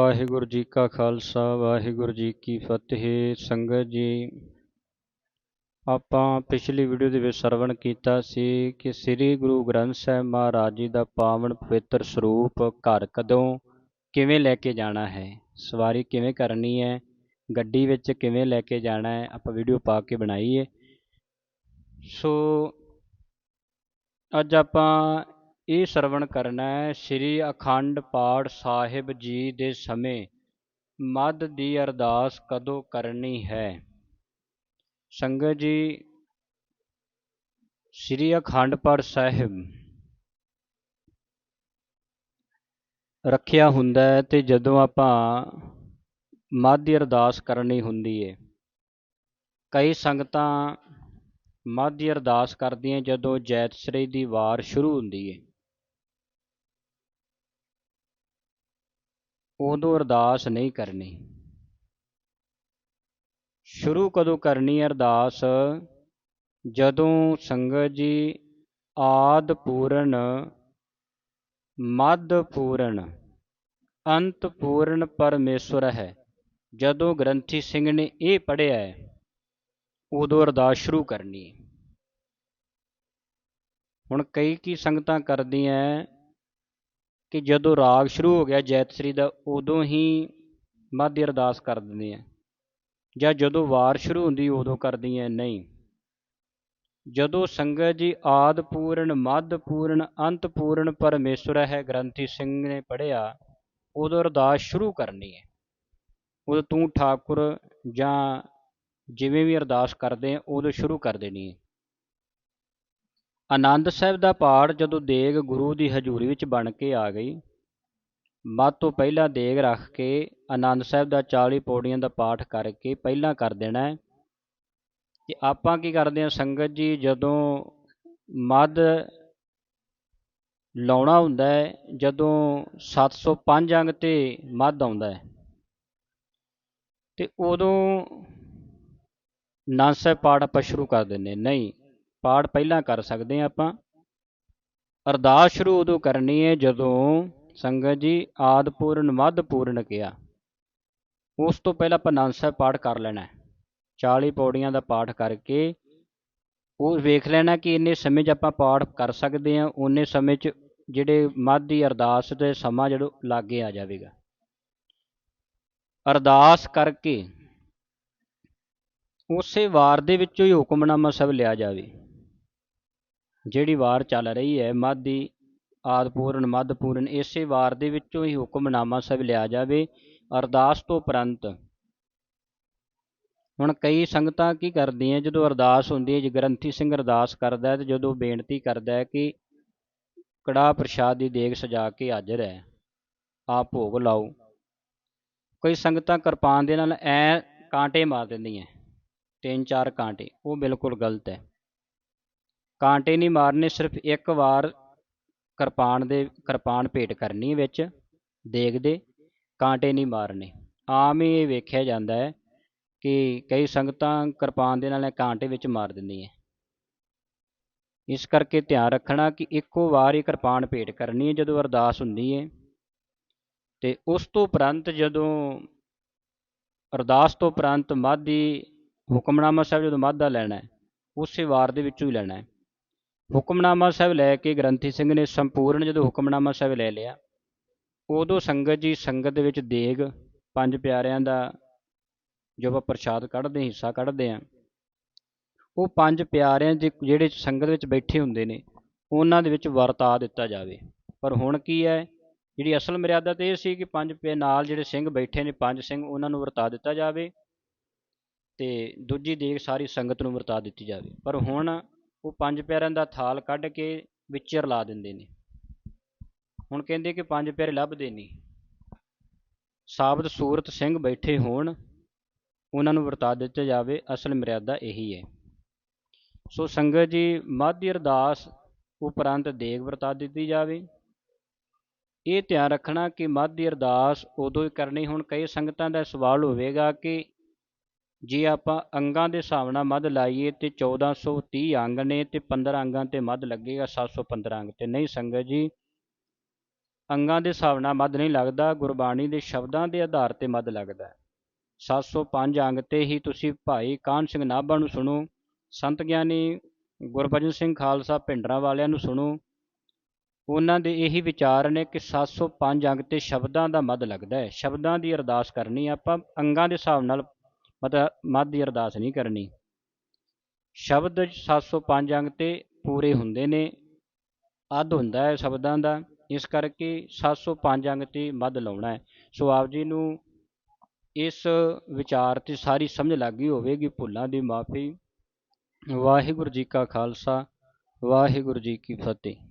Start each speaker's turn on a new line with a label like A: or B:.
A: ਵਾਹਿਗੁਰੂ ਜੀ ਕਾ ਖਾਲਸਾ, ਵਾਹਿਗੁਰੂ ਜੀ ਕੀ ਫਤਿਹ। ਸੰਗਤ ਜੀ, ਆਪਾਂ ਪਿਛਲੀ ਵੀਡੀਓ ਦੇ ਵਿੱਚ ਸਰਵਣ ਕੀਤਾ ਸੀ ਕਿ ਸ੍ਰੀ ਗੁਰੂ ਗ੍ਰੰਥ ਸਾਹਿਬ ਮਹਾਰਾਜ ਜੀ ਦਾ ਪਾਵਨ ਪਵਿੱਤਰ ਸਰੂਪ ਘਰ ਕਦੋਂ, ਕਿਵੇਂ ਲੈ ਕੇ ਜਾਣਾ ਹੈ, ਸਵਾਰੀ ਕਿਵੇਂ ਕਰਨੀ ਹੈ, ਗੱਡੀ ਵਿੱਚ ਕਿਵੇਂ ਲੈ ਕੇ ਜਾਣਾ ਹੈ, ਆਪਾਂ ਵੀਡੀਓ ਪਾ ਕੇ ਬਣਾਈ ਹੈ। ਸੋ, ਅੱਜ ਆਪਾਂ ਇਹ ਸਰਵਣ ਕਰਨਾ ਸ੍ਰੀ ਅਖੰਡ ਪਾਠ ਸਾਹਿਬ ਜੀ ਦੇ ਸਮੇਂ। ਮੱਧ ਦੀ ਅਰਦਾਸ ਕਦੋਂ ਕਰਨੀ ਹੈ? ਸੰਗਤ ਜੀ, ਸ੍ਰੀ ਅਖੰਡ ਪਾਠ ਸਾਹਿਬ ਰੱਖਿਆ ਹੁੰਦਾ ਹੈ ਤੇ ਜਦੋਂ ਆਪਾਂ ਮੱਧ ਦੀ ਅਰਦਾਸ ਕਰਨੀ ਹੁੰਦੀ ਹੈ ਕਈ ਸੰਗਤਾਂ ਮੱਧ ਦੀ ਅਰਦਾਸ ਕਰਦੀਆਂ ਜਦੋਂ ਜੈਤਸਰੀ ਦੀ ਵਾਰ ਸ਼ੁਰੂ ਹੁੰਦੀ ਹੈ ਉਦੋਂ ਅਰਦਾਸ ਨਹੀਂ ਕਰਨੀ। ਸ਼ੁਰੂ ਕਦੋਂ ਕਰਨੀ ਅਰਦਾਸ? ਜਦੋਂ ਸੰਗਤ ਜੀ ਆਦ ਪੂਰਨ, ਮੱਧ ਪੂਰਨ, ਅੰਤ ਪੂਰਨ ਪਰਮੇਸ਼ਵਰ ਹੈ। ਜਦੋਂ ਗ੍ਰੰਥੀ ਸਿੰਘ ਨੇ ਇਹ ਪੜ੍ਹਿਆ ਹੈ, ਉਦੋਂ ਅਰਦਾਸ ਸ਼ੁਰੂ ਕਰਨੀ ਹੁਣ ਕਈ ਕੀ ਸੰਗਤਾਂ ਕਰਦੀਆਂ ਕਿ ਜਦੋਂ ਰਾਗ ਸ਼ੁਰੂ ਹੋ ਗਿਆ ਜੈਤਸਰੀ ਦਾ, ਉਦੋਂ ਹੀ ਮੱਧ ਅਰਦਾਸ ਕਰ ਦਿੰਦੇ ਆ ਜਾਂ ਜਦੋਂ ਵਾਰ ਸ਼ੁਰੂ ਹੁੰਦੀ, ਉਦੋਂ ਕਰਦੀ ਕਰਦੀਆਂ ਨਹੀਂ। ਜਦੋਂ ਸੰਗਤ ਜੀ ਆਦ ਪੂਰਨ ਮੱਧ ਪੂਰਨ ਅੰਤ ਪੂਰਨ ਪਰਮੇਸ਼ਵਰ ਹੈ, ਗ੍ਰੰਥੀ ਸਿੰਘ ਨੇ ਪੜ੍ਹਿਆ, ਉਦੋਂ ਅਰਦਾਸ ਸ਼ੁਰੂ ਕਰਨੀ ਹੈ। ਉਦੋਂ ਤੂੰ ਠਾਕੁਰ ਜਾਂ ਜਿਵੇਂ ਵੀ ਅਰਦਾਸ ਕਰਦੇ ਆ, ਉਦੋਂ ਸ਼ੁਰੂ ਕਰ ਦੇਣੀ ਹੈ। ਆਨੰਦ ਸਾਹਿਬ ਦਾ ਪਾਠ ਜਦੋਂ ਦੇਗ ਗੁਰੂ ਦੀ ਹਜ਼ੂਰੀ ਵਿੱਚ ਬਣ ਕੇ ਆ ਗਈ ਮੱਧ ਤੋਂ ਪਹਿਲਾਂ ਦੇਗ ਰੱਖ ਕੇ ਆਨੰਦ ਸਾਹਿਬ ਦਾ 40 ਪੌੜੀਆਂ ਦਾ ਪਾਠ ਕਰਕੇ ਪਹਿਲਾਂ ਕਰ ਦੇਣਾ ਹੈ। ਕਿ ਆਪਾਂ ਕੀ ਕਰਦੇ ਹਾਂ, ਸੰਗਤ ਜੀ ਜਦੋਂ ਮੱਧ ਲਾਉਣਾ ਹੁੰਦਾ ਹੈ, ਜਦੋਂ 705 ਅੰਗ ਤੇ ਮੱਧ ਆਉਂਦਾ ਹੈ, ਤੇ ਉਦੋਂ ਆਨੰਦ ਸਾਹਿਬ ਪਾਠ ਆਪਾਂ ਸ਼ੁਰੂ ਕਰ ਦਿੰਦੇ ਨਹੀਂ ਪਾਠ ਪਹਿਲਾਂ ਕਰ ਸਕਦੇ ਹਾਂ ਆਪਾਂ। ਅਰਦਾਸ ਸ਼ੁਰੂ ਉਦੋਂ ਕਰਨੀ ਹੈ ਜਦੋਂ ਸੰਗਤ ਜੀ ਆਦ ਪੂਰਨ ਮੱਧ ਪੂਰਨ ਕਿਹਾ। ਉਸ ਤੋਂ ਪਹਿਲਾਂ ਆਪਾਂ ਆਨੰਦ ਸਾਹਿਬ ਪਾਠ ਕਰ ਲੈਣਾ ਹੈ। 40 ਪੌੜੀਆਂ ਦਾ ਪਾਠ ਕਰਕੇ ਉਹ ਵੇਖ ਲੈਣਾ ਕਿ ਇੰਨੇ ਸਮੇਂ 'ਚ ਆਪਾਂ ਪਾਠ ਕਰ ਸਕਦੇ ਹਾਂ ਉਨੇ ਸਮੇਂ 'ਚ ਜਿਹੜੇ ਮੱਧ ਦੀ ਅਰਦਾਸ ਤੇ ਸਮਾਂ ਜਿਹੜਾ ਲਾਗੇ ਆ ਜਾਵੇਗਾ। ਅਰਦਾਸ ਕਰਕੇ ਉਸੇ ਵਾਰ ਦੇ ਵਿੱਚੋਂ ਹੀ ਹੁਕਮਨਾਮਾ ਸਭ ਲਿਆ ਜਾਵੇ। ਜਿਹੜੀ ਵਾਰ ਚੱਲ ਰਹੀ ਹੈ ਮਾਦੀ ਮੱਧ ਪੂਰਨ ਇਸੇ ਵਾਰ ਦੇ ਵਿੱਚੋਂ ਹੀ ਹੁਕਮਨਾਮਾ ਸਭ ਲਿਆ ਜਾਵੇ, ਅਰਦਾਸ ਤੋਂ ਉਪਰੰਤ। ਹੁਣ ਕਈ ਸੰਗਤਾਂ ਕੀ ਕਰਦੀਆਂ, ਜਦੋਂ ਅਰਦਾਸ ਹੁੰਦੀ ਹੈ, ਜੇ ਗ੍ਰੰਥੀ ਸਿੰਘ ਅਰਦਾਸ ਕਰਦਾ ਹੈ, ਤੇ ਜਦੋਂ ਬੇਨਤੀ ਕਰਦਾ ਹੈ ਕਿ ਕੜਾ ਪ੍ਰਸ਼ਾਦ ਦੀ ਦੇਗ ਸਜਾ ਕੇ ਹਾਜ਼ਰ ਹੈ। ਆਪ ਭੋਗ ਲਾਓ। ਕਈ ਸੰਗਤਾਂ ਕਿਰਪਾਨ ਦੇ ਨਾਲ ਐ ਕਾਂਟੇ ਮਾਰ ਦਿੰਦੀਆਂ, ਤਿੰਨ ਚਾਰ ਕਾਂਟੇ, ਉਹ ਬਿਲਕੁਲ ਗਲਤ ਹੈ। ਕਾਂਟੇ ਨਹੀਂ ਮਾਰਨੇ, ਸਿਰਫ ਇੱਕ ਵਾਰ ਕਿਰਪਾਨ ਦੇ, ਕਿਰਪਾਨ ਭੇਟ ਕਰਨੀ ਵਿੱਚ ਦੇਗ ਦੇ ਕਾਂਟੇ ਨਹੀਂ ਮਾਰਨੇ। ਆਮ ਹੀ ਇਹ ਵੇਖਿਆ ਜਾਂਦਾ ਹੈ ਕਿ ਕਈ ਸੰਗਤਾਂ ਕਿਰਪਾਨ ਦੇ ਨਾਲ ਕਾਂਟੇ ਵਿੱਚ ਮਾਰ ਦਿੰਦੀਆਂ। ਇਸ ਕਰਕੇ ਧਿਆਨ ਰੱਖਣਾ ਕਿ ਇੱਕੋ ਵਾਰ ਹੀ ਕਿਰਪਾਨ ਭੇਟ ਕਰਨੀ ਹੈ, ਜਦੋਂ ਅਰਦਾਸ ਹੁੰਦੀ ਹੈ। ਤੇ ਉਸ ਤੋਂ ਉਪਰੰਤ ਜਦੋਂ ਅਰਦਾਸ ਤੋਂ ਉਪਰੰਤ ਮਾਧੀ ਹੁਕਮਨਾਮਾ ਸਾਹਿਬ ਜਦੋਂ ਮਾਧਾ ਲੈਣਾ ਹੈ, ਉਸੇ ਵਾਰ ਦੇ ਵਿੱਚੋਂ ਹੀ ਲੈਣਾ ਹੈ। ਹੁਕਮਨਾਮਾ ਸਾਹਿਬ ਲੈ ਕੇ ਗ੍ਰੰਥੀ ਸਿੰਘ ਨੇ ਸੰਪੂਰਨ ਜਦੋਂ ਹੁਕਮਨਾਮਾ ਸਾਹਿਬ ਲੈ ਲਿਆ, ਉਦੋਂ ਸੰਗਤ ਜੀ ਸੰਗਤ ਦੇ ਵਿੱਚ ਦੇਗ, ਪੰਜ ਪਿਆਰਿਆਂ ਦਾ ਜੋ ਆਪਾਂ ਪ੍ਰਸ਼ਾਦ ਕੱਢਦੇ, ਹਿੱਸਾ ਕੱਢਦੇ ਆ ਉਹ ਪੰਜ ਪਿਆਰਿਆਂ ਦੇ ਜਿਹੜੇ ਸੰਗਤ ਵਿੱਚ ਬੈਠੇ ਹੁੰਦੇ ਨੇ, ਉਹਨਾਂ ਦੇ ਵਿੱਚ ਵਰਤਾ ਦਿੱਤਾ ਜਾਵੇ। ਪਰ ਹੁਣ ਕੀ ਹੈ, ਜਿਹੜੀ ਅਸਲ ਮਰਿਆਦਾ ਤੇ ਇਹ ਸੀ ਕਿ ਪੰਜ ਪੇ ਨਾਲ ਜਿਹੜੇ ਸਿੰਘ ਬੈਠੇ ਨੇ, ਪੰਜ ਸਿੰਘ ਉਹਨਾਂ ਨੂੰ ਵਰਤਾ ਦਿੱਤਾ ਜਾਵੇ ਤੇ ਦੂਜੀ ਦੇਗ ਸਾਰੀ ਸੰਗਤ ਨੂੰ ਵਰਤਾ ਦਿੱਤੀ ਜਾਵੇ। ਪਰ ਹੁਣ ਉਹ ਪੰਜ ਪਿਆਰਿਆਂ ਦਾ ਥਾਲ ਕੱਢ ਕੇ ਵਿੱਚ ਰਲਾ ਦਿੰਦੇ ਨੇ। ਹੁਣ ਕਹਿੰਦੇ ਕਿ ਪੰਜ ਪਿਆਰੇ ਲੱਭਦੇ ਨਹੀਂ। ਸਾਬਤ ਸੂਰਤ ਸਿੰਘ ਬੈਠੇ ਹੋਣ, ਉਹਨਾਂ ਨੂੰ ਵਰਤਾ ਦਿੱਤਾ ਜਾਵੇ। ਅਸਲ ਮਰਿਆਦਾ ਇਹੀ ਹੈ। ਸੋ ਸੰਗਤ ਜੀ, ਮਾਧੀ ਅਰਦਾਸ ਉਪਰੰਤ ਦੇਗ ਵਰਤਾ ਦਿੱਤੀ ਜਾਵੇ। ਇਹ ਧਿਆਨ ਰੱਖਣਾ ਕਿ ਮਾਧੀ ਅਰਦਾਸ ਉਦੋਂ ਹੀ ਕਰਨੀ। ਹੁਣ ਕਈ ਸੰਗਤਾਂ ਦਾ ਸਵਾਲ ਹੋਵੇਗਾ ਕਿ ਜੇ ਆਪਾਂ ਅੰਗਾਂ ਦੇ ਹਿਸਾਬ ਨਾਲ ਮੱਧ ਲਾਈਏ ਤੇ 1430 ਅੰਗ ਨੇ ਤੇ 15 ਅੰਗਾਂ ਤੇ ਮੱਧ ਲੱਗੇਗਾ 715 ਅੰਗ ਤੇ। ਨਹੀਂ ਸੰਗਤ ਜੀ, ਅੰਗਾਂ ਦੇ ਹਿਸਾਬ ਨਾਲ ਮੱਧ ਨਹੀਂ ਲੱਗਦਾ, ਗੁਰਬਾਣੀ ਦੇ ਸ਼ਬਦਾਂ ਦੇ ਆਧਾਰ ਤੇ ਮੱਧ ਲੱਗਦਾ ਹੈ। 705 ਅੰਗ ਤੇ ਹੀ ਤੁਸੀਂ ਭਾਈ ਕਾਹਨ ਸਿੰਘ ਨਾਭਾ ਨੂੰ ਸੁਣੋ, ਸੰਤ ਗਿਆਨੀ ਗੁਰਬਚਨ ਸਿੰਘ ਖਾਲਸਾ ਭਿੰਡਰਾਂ ਵਾਲਿਆਂ ਨੂੰ ਸੁਣੋ। ਉਹਨਾਂ ਦੇ ਇਹੀ ਵਿਚਾਰ ਨੇ ਕਿ 705 ਅੰਗ ਤੇ ਸ਼ਬਦਾਂ ਦਾ ਮੱਧ ਲੱਗਦਾ ਹੈ। ਸ਼ਬਦਾਂ ਦੀ ਅਰਦਾਸ ਕਰਨੀ ਆਪਾਂ, ਅੰਗਾਂ ਦੇ ਹਿਸਾਬ ਨਾਲ ਮਤ ਮੱਧ ਦੀ ਅਰਦਾਸ ਨਹੀਂ ਕਰਨੀ। ਸ਼ਬਦ 705 ਅੰਗ ਤੇ ਪੂਰੇ ਹੁੰਦੇ ਨੇ, ਅੱਧ ਹੁੰਦਾ ਹੈ ਸ਼ਬਦਾਂ ਦਾ, ਇਸ ਕਰਕੇ 705 ਅੰਗ ਤੇ ਮੱਧ ਲਾਉਣਾ ਹੈ। ਸੋ ਆਪ ਜੀ ਨੂੰ ਇਸ ਵਿਚਾਰ ਤੇ ਸਾਰੀ ਸਮਝ ਲੱਗ ਗਈ ਹੋਵੇਗੀ ਭੁੱਲਾਂ ਦੀ ਮਾਫੀ। ਵਾਹਿਗੁਰੂ ਜੀ ਕਾ ਖਾਲਸਾ, ਵਾਹਿਗੁਰੂ ਜੀ ਕੀ ਫਤਿਹ।